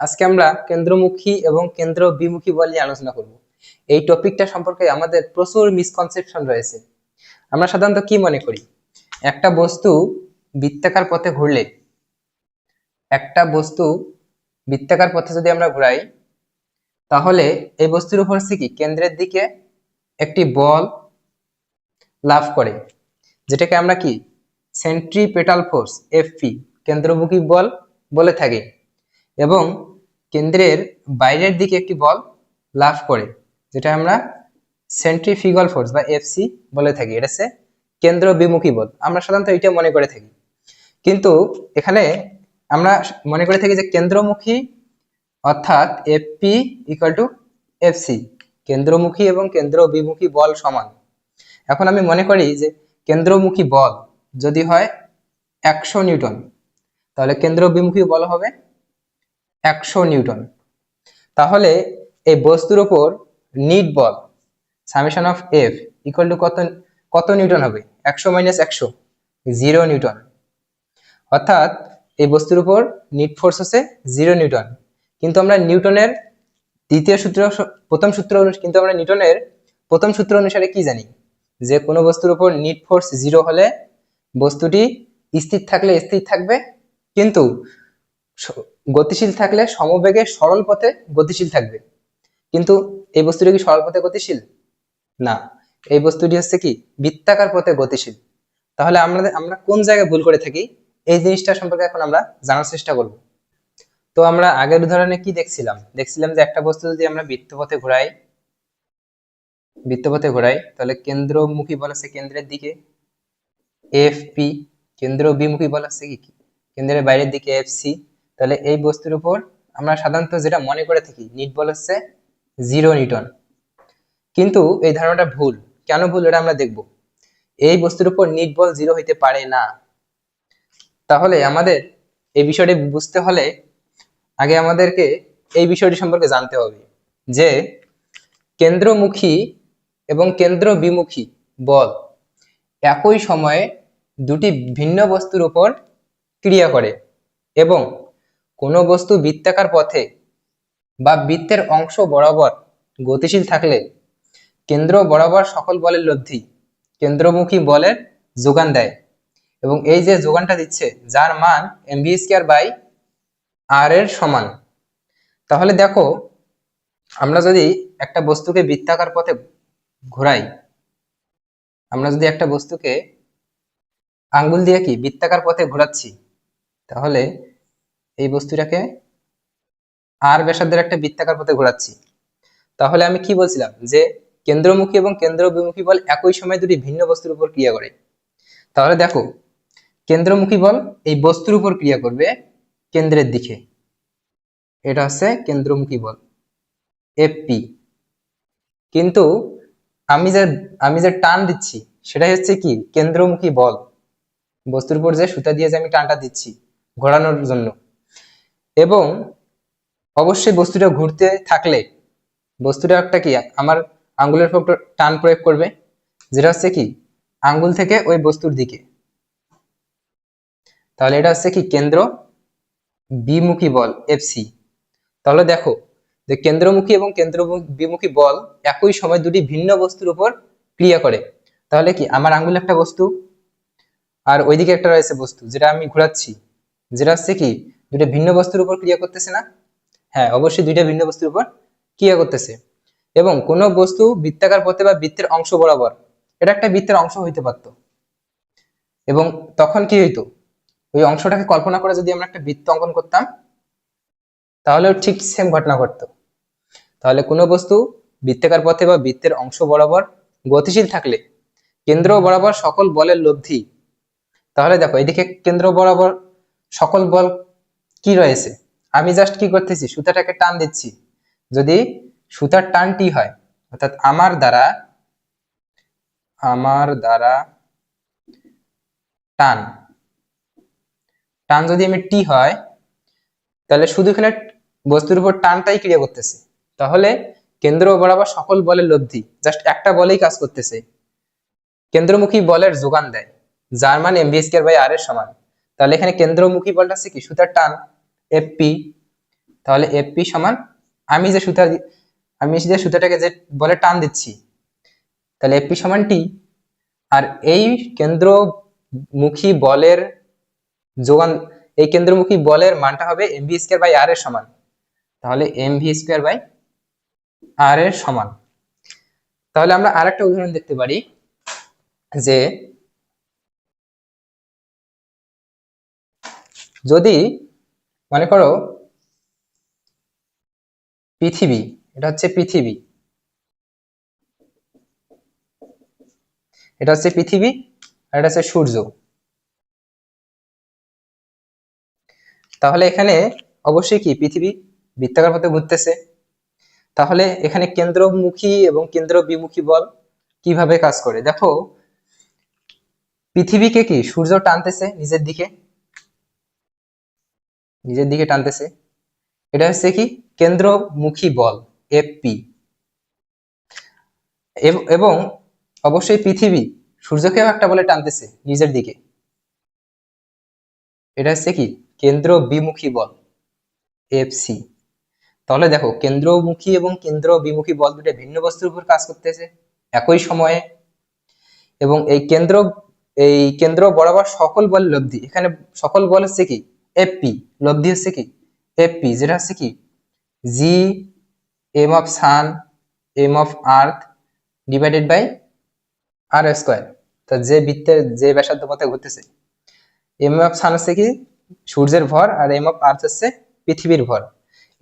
আজকে আমরা কেন্দ্রমুখী এবং কেন্দ্র বিমুখী বল নিয়ে আলোচনা করব। এই টপিকটা সম্পর্কে আমাদের প্রচুর মিসকনসেপশন রয়েছে। আমরা সাধারণত কি মনে করি? একটা বস্তু বৃত্তাকার পথে ঘুরলে, একটা বস্তু বৃত্তাকার পথে যদি আমরা ঘুরাই, তাহলে এই বস্তুর উপর হচ্ছে কি? কেন্দ্রের দিকে একটি বল লাভ করে, যেটাকে আমরা কি? সেন্ট্রিপেটাল ফোর্স এফপি কেন্দ্রমুখী বল বলে থাকি। এবং কেন্দ্রের বাইরের দিকে একটি বল লাভ করে যেটা আমরা সেন্ট্রিফিগাল ফোর্স বা এফসি বলে থাকি। এটা হচ্ছে কেন্দ্র বিমুখী বল আমরা সাধারণত এটা মনে করে থাকি। কিন্তু এখানে আমরা মনে করে থাকি যে কেন্দ্রমুখী অর্থাৎ এফপি ইকুয়াল টু এফসি কেন্দ্রমুখী এবং কেন্দ্র বিমুখী বল সমান। এখন আমি মনে করি যে কেন্দ্রমুখী বল যদি হয় একশো নিউটন তাহলে কেন্দ্র বিমুখী বল হবে একশো নিউটন। তাহলে এই বস্তুর উপর net ball, summation of F equal to কত কত নিউটন হবে? একশো মাইনাস একশো, জিরো নিউটন। অর্থাৎ এই বস্তুর উপর নিট ফোর্স হচ্ছে জিরো নিউটন। কিন্তু আমরা নিউটনের দ্বিতীয় সূত্র, প্রথম সূত্র কিন্তু আমরা নিউটনের প্রথম সূত্র অনুসারে কি জানি? যে কোনো বস্তুর উপর নিট ফোর্স জিরো হলে বস্তুটি স্থির থাকলে স্থির থাকবে, কিন্তু গতিশীল থাকলে সমবেগে সরল পথে গতিশীল থাকবে। কিন্তু এই বস্তুটি কি সরল পথে গতিশীল? না। এই বস্তুটি হচ্ছে কি বৃত্তাকার পথে গতিশীল। তাহলে আমরা আমরা কোন জায়গায় ভুল করে থাকি? এই জিনিসটা সম্পর্কে এখন আমরা জানার চেষ্টা করব। তো আমরা আগের উদাহরণে কি দেখছিলাম? দেখছিলাম যে একটা বস্তু যদি আমরা বৃত্তপথে ঘোরাই বৃত্তপথে ঘোরাই, তাহলে কেন্দ্রমুখী বল আছে কেন্দ্রের দিকে এফ পি কেন্দ্র বিমুখী বল আছে কি? কেন্দ্রের বাইরের দিকে এফ সি তাহলে এই বস্তুর উপর আমরা সাধারণত যেটা মনে করে থাকি নিট বল হচ্ছে জিরো নিউটন কিন্তু এই ধারণাটা ভুল। কেন ভুল এটা আমরা দেখব। এই বস্তুর উপর নিট বল জিরো হইতে পারে না। তাহলে আমাদের এই বিষয়টি বুঝতে হলে আগে আমাদেরকে এই বিষয়টি সম্পর্কে জানতে হবে যে কেন্দ্রমুখী এবং কেন্দ্র বিমুখী বল একই সময়ে দুটি ভিন্ন বস্তুর উপর ক্রিয়া করে এবং কোনো বস্তু বৃত্তাকার পথে বা বৃত্তের অংশ বরাবর গতিশীল থাকলে কেন্দ্র বরাবর সকল বলের লব্ধি, কেন্দ্রমুখী বলের যোগান দেয়। এবং এই যে যোগানটা দিচ্ছে, যার মান এমভি স্কোয়ার বাই আর এর সমান। তাহলে দেখো, আমরা যদি একটা বস্তুকে বৃত্তাকার পথে ঘোরাই, আমরা যদি একটা বস্তুকে আঙ্গুল দিয়ে কি, বৃত্তাকার পথে ঘোরাচ্ছি, তাহলে এই বস্তুটাকে আর ব্যাসার্ধের একটা বৃত্তাকার পথে ঘোরাচ্ছি। তাহলে আমি কি বলছিলাম? যে কেন্দ্রমুখী এবং কেন্দ্র বিমুখী বল একই সময় দুটি ভিন্ন বস্তুর উপর ক্রিয়া করে। তাহলে দেখো, কেন্দ্রমুখী বল এই বস্তুর উপর ক্রিয়া করবে কেন্দ্রের দিকে। এটা হচ্ছে কেন্দ্রমুখী বল এফপি কিন্তু আমি যে আমি যে টান দিচ্ছি, সেটাই হচ্ছে কি? কেন্দ্রমুখী বল। বস্তুর উপর যে সুতা দিয়ে যে আমি টানটা দিচ্ছি, ঘোরানোর জন্য। এবং অবশ্যই বস্তুটা ঘুরতে থাকলে, বস্তুটা একটা কি, আমার আঙ্গুলের উপর টান প্রয়োগ করবে, যেটা হচ্ছে কি, আঙ্গুল থেকে ওই বস্তুর দিকে। তাহলে এটা হচ্ছে কি, কেন্দ্র বিমুখী বল এফসি তাহলে দেখো, যে কেন্দ্রমুখী এবং কেন্দ্র বিমুখী বল একই সময় দুটি ভিন্ন বস্তুর উপর ক্রিয়া করে। তাহলে কি, আমার আঙ্গুল একটা বস্তু, আর ওইদিকে একটা রয়েছে বস্তু, যেটা আমি ঘোরাচ্ছি, যেটা হচ্ছে কি দুটো ভিন্ন বস্তুর উপর ক্রিয়া করতেছে না? হ্যাঁ অবশ্যই দুইটা ভিন্ন বস্তুর উপর ক্রিয়া করতেছে। এবং কোনো বস্তু বৃত্তাকার পথে বা বৃত্তের অংশ বরাবর, এটা একটা বৃত্তের অংশ হইতে পারতো। এবং তখন কি হইতো? ওই অংশটাকে কল্পনা করে যদি আমরা একটা বৃত্ত অঙ্কন করতাম, তাহলেও ঠিক সেম ঘটনা ঘটতো। তাহলে কোনো বস্তু বৃত্তাকার পথে বা বৃত্তের অংশ বরাবর গতিশীল থাকলে, কেন্দ্র বরাবর সকল বলের লব্ধি। তাহলে দেখো, এদিকে কেন্দ্র বরাবর সকল বল কি রয়েছে? আমি জাস্ট কি করতেছি? সুতাটাকে টান দিচ্ছি। যদি সুতার টানটি হয়, অর্থাৎ আমার দ্বারা আমার দ্বারা টান টান যদি আমি টি হয়, তাহলে শুধু এখানে বস্তুর উপর টানটাই ক্রিয়া করতেছে। তাহলে কেন্দ্র বরাবর সকল বলের লব্ধি জাস্ট একটা বলেই কাজ করতেছে। কেন্দ্রমুখী বলের যোগান দেয়, যার মান স্কোয়ার বাই আর এর সমান। তাহলে এখানে কেন্দ্রমুখী বলটা হচ্ছে কি? সুতার টান। এফপি তাহলে এফপি সমান আমি যে সুতা আমি যে সুতাটাকে যে বলে টান দিচ্ছি, তাহলে এফপি সমান টি আর এই কেন্দ্রমুখী বলের যোগান, এই কেন্দ্রমুখী বলের মানটা হবে M V square by R এর সমান। তাহলে M V square by R এর সমান। তাহলে আমরা আরেকটা উদাহরণ দেখতে পারি, যে যদি মনে করো, পৃথিবী, এটা হচ্ছে পৃথিবী। এটা হচ্ছে পৃথিবী আর এটা হচ্ছে সূর্য। তাহলে এখানে অবশ্যই কি পৃথিবী বৃত্তাকার পথে ঘুরতেছে? তাহলে এখানে কেন্দ্রমুখী এবং কেন্দ্র বিমুখী বল কীভাবে কাজ করে? দেখো, পৃথিবীকে কি সূর্য টানতেছে নিজের দিকে? নিজের দিকে টানতেছে। এটা হচ্ছে কি? কেন্দ্রমুখী বল এফপি এবং অবশ্যই পৃথিবী সূর্যকেও একটা বলে টানতেছে নিজের দিকে। এটা হচ্ছে কি? কেন্দ্র বিমুখী বল এফসি তাহলে দেখো, কেন্দ্রমুখী এবং কেন্দ্র বিমুখী বল দুটো ভিন্ন বস্তুর উপর কাজ করতেছে একই সময়ে। এবং এই কেন্দ্র এই কেন্দ্র বরাবর সকল বল লব্ধি। এখানে সকল বল হচ্ছে কি? এফপি লব্ধি হচ্ছে কি? এফপি যেটা হচ্ছে কি? G M of sun M of earth divided by R square তা যে বৃত্তের, যে ব্যাসার্ধ পথে ঘুরতেছে। এম অফ সান হচ্ছে কি? সূর্যের ভর, আর এম অফ আর্থ হচ্ছে পৃথিবীর ভর।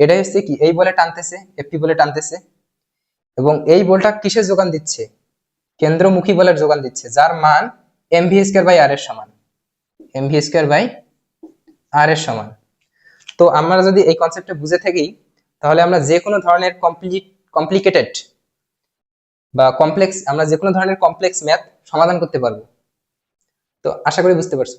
এটাই হচ্ছে কি? এই বলে টানতেছে এফপি বলে টানতেছে। এবং এই বলটা কিসের যোগান দিচ্ছে? কেন্দ্রমুখী বলের যোগান দিচ্ছে, যার মান M V square by R এর সমান। M V square by R এর সমান। তো আমরা যদি এই কনসেপ্টটা বুঝে থাকি, তাহলে আমরা যে কোনো ধরনের কমপ্লিট কমপ্লিকেটেড বা কমপ্লেক্স আমরা যে কোনো ধরনের কমপ্লেক্স ম্যাথ সমাধান করতে পারব। তো আশা করি বুঝতে পারছ।